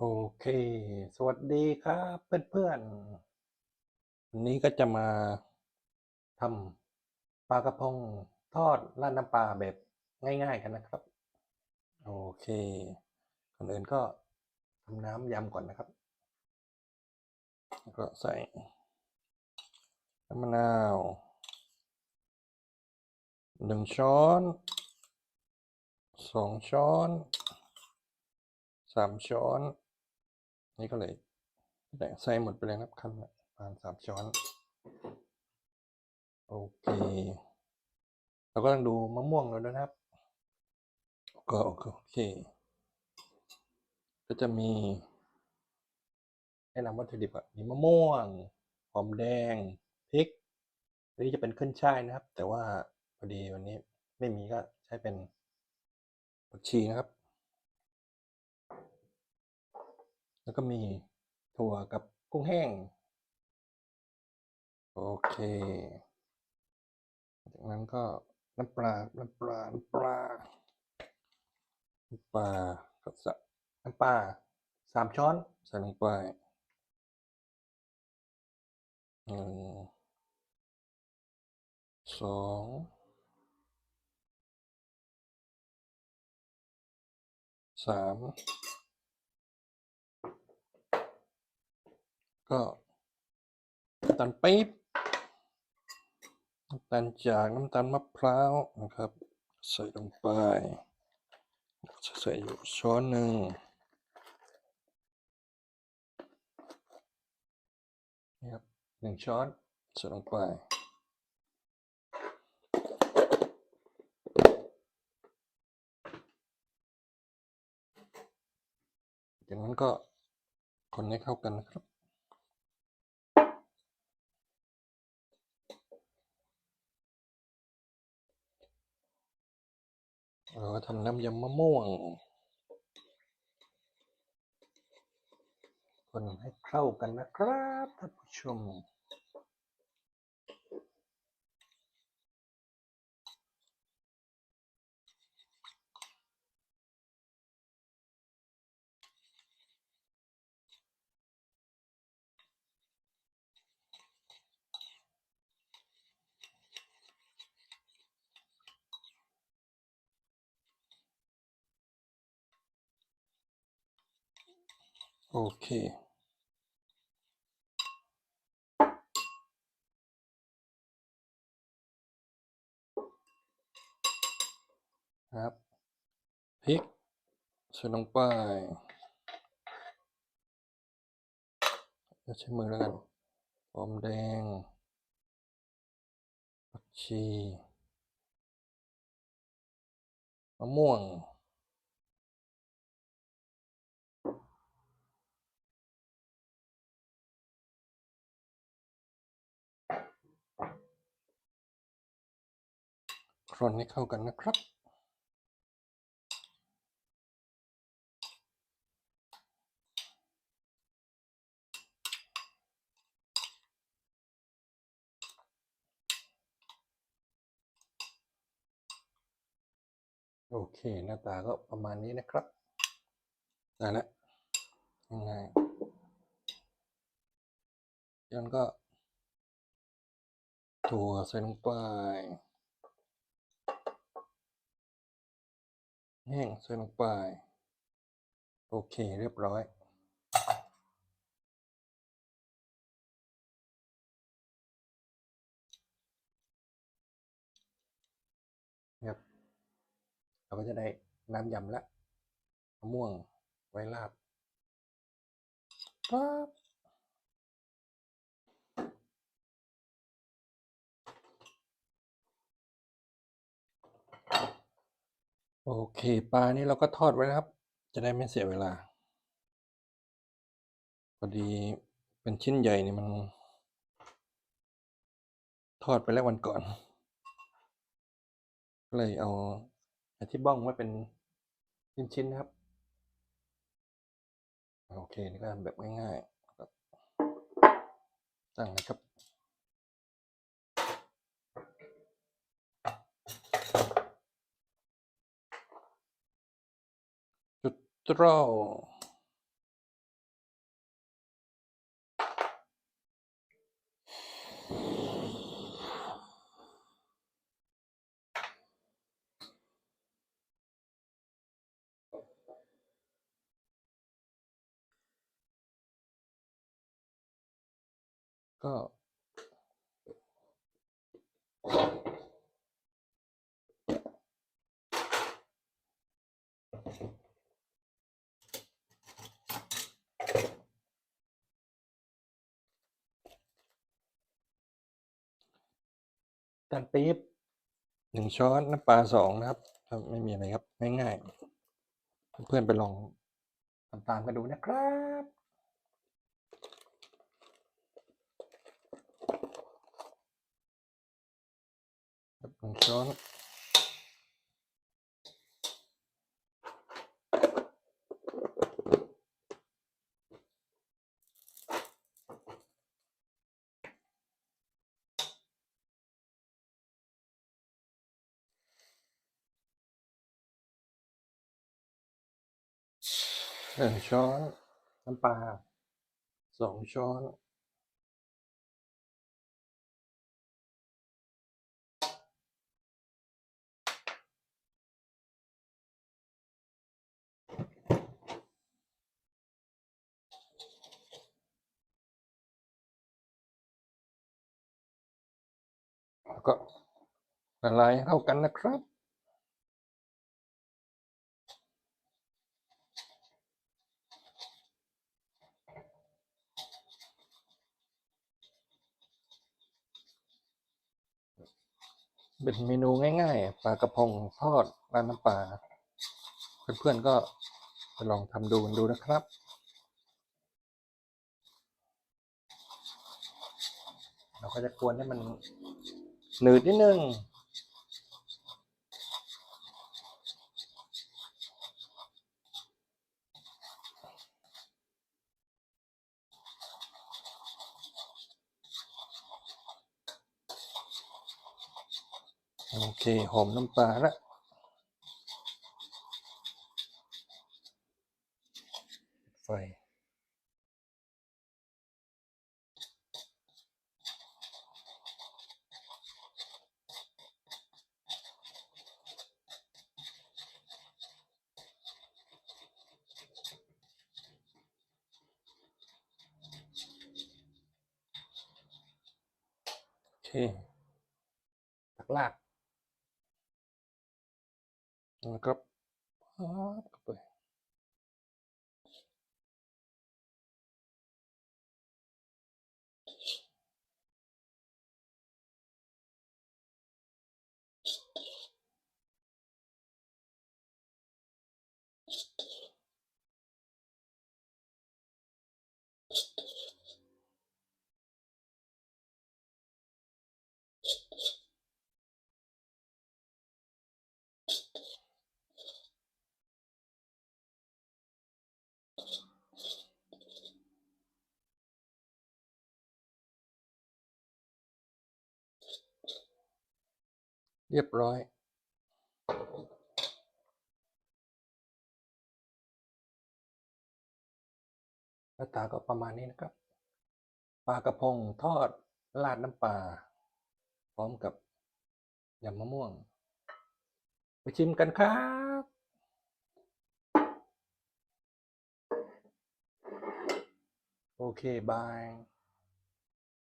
โอเค สวัสดีครับเพื่อนๆ วันนี้ก็จะมาทำปลากระพงทอดราดน้ำปลาแบบง่ายๆกันนะครับ โอเคก่อนอื่นก็ทำน้ำยำก่อนนะครับ แล้วก็ใส่น้ำมะนาวหนึ่งช้อนสองช้อนสามช้อน นี่ก็เลยแบ่งใส่หมดไปเลยครับคำละประมาณสามช้อน โอเคเราก็ต้องดูมะม่วงเราด้วยนะครับ ก็โอเค ก็จะมีแนะนำวัตถุดิบอะมีมะม่วงหอมแดงพริกอันนี้จะเป็นขึ้นช่ายนะครับ แต่ว่าพอดีวันนี้ไม่มีก็ใช้เป็นผักชีนะครับ แล้วก็มีถั่วกับกุ้งแห้ง โอเคจากนั้นก็น้ำปลา น้ำปลา น้ำปลา น้ำปลาก็สน้ำปลาสามช้อนใส่ลงไปหนึ่งสองสาม ก็น้ำตาลปี๊บน้ำตาลจากน้ำตาลมะพร้าวนะครับ ใส่ลงไปใส่อยู่ช้อนหนึ่งนี่ครับหนึ่งช้อนใส่ลงไปจากนั้นก็คนให้เข้ากันนะครับ เราก็ทำน้ำยำมะม่วง คนให้เข้ากันนะครับท่านผู้ชม โอเค ครับพริกใส่ลงไปจะใช้มือแล้วกันหอมแดงผักชีมะม่วง ครอนให้เข้ากันนะครับ โอเค หน้าตาก็ประมาณนี้นะครับได้แล้วง่ายๆยันก็ถั่วใส่ลงไป แห้งใส่ลงไป โอเคเรียบร้อย ครับ เราก็จะได้น้ำยำละมะม่วงไว้ราดปั๊บ โอเค ปลานี่เราก็ทอดไว้นะครับ จะได้ไม่เสียเวลา พอดีเป็นชิ้นใหญ่นี่มัน ทอดไปแล้ววันก่อน ก็เลยเอาอที่บ้องไว้เป็นชิ้นๆนะครับ โอเค นี่ก็ทำแบบง่ายๆตั้งนะครับ throw. Go. น้ำตาลปี๊บหนึ่งช้อนน้ำปลาสองนะครับ ไม่มีอะไรครับง่ายๆเพื่อนๆไปลองทำตามกันดูนะครับหนึ่งช้อน หนึ่งช้อน น้ำปลาสองช้อนแล้วก็ละลายเข้ากันนะครับ เป็นเมนูง่ายๆปลากระพงทอดราดน้ำปลาเพื่อนๆก็ไปลองทำดูกันดูนะครับเราก็จะกวนให้มันหนืดนิดนึง โอเค หอมน้ำปลาละไฟโอเคตักลาก แล้วก็ป๊าบเข้าไป เรียบร้อย หน้าตาก็ประมาณนี้นะครับ ปลากระพงทอดราดน้ำปลาพร้อมกับยำมะม่วง ไปชิมกันครับโอเค บาย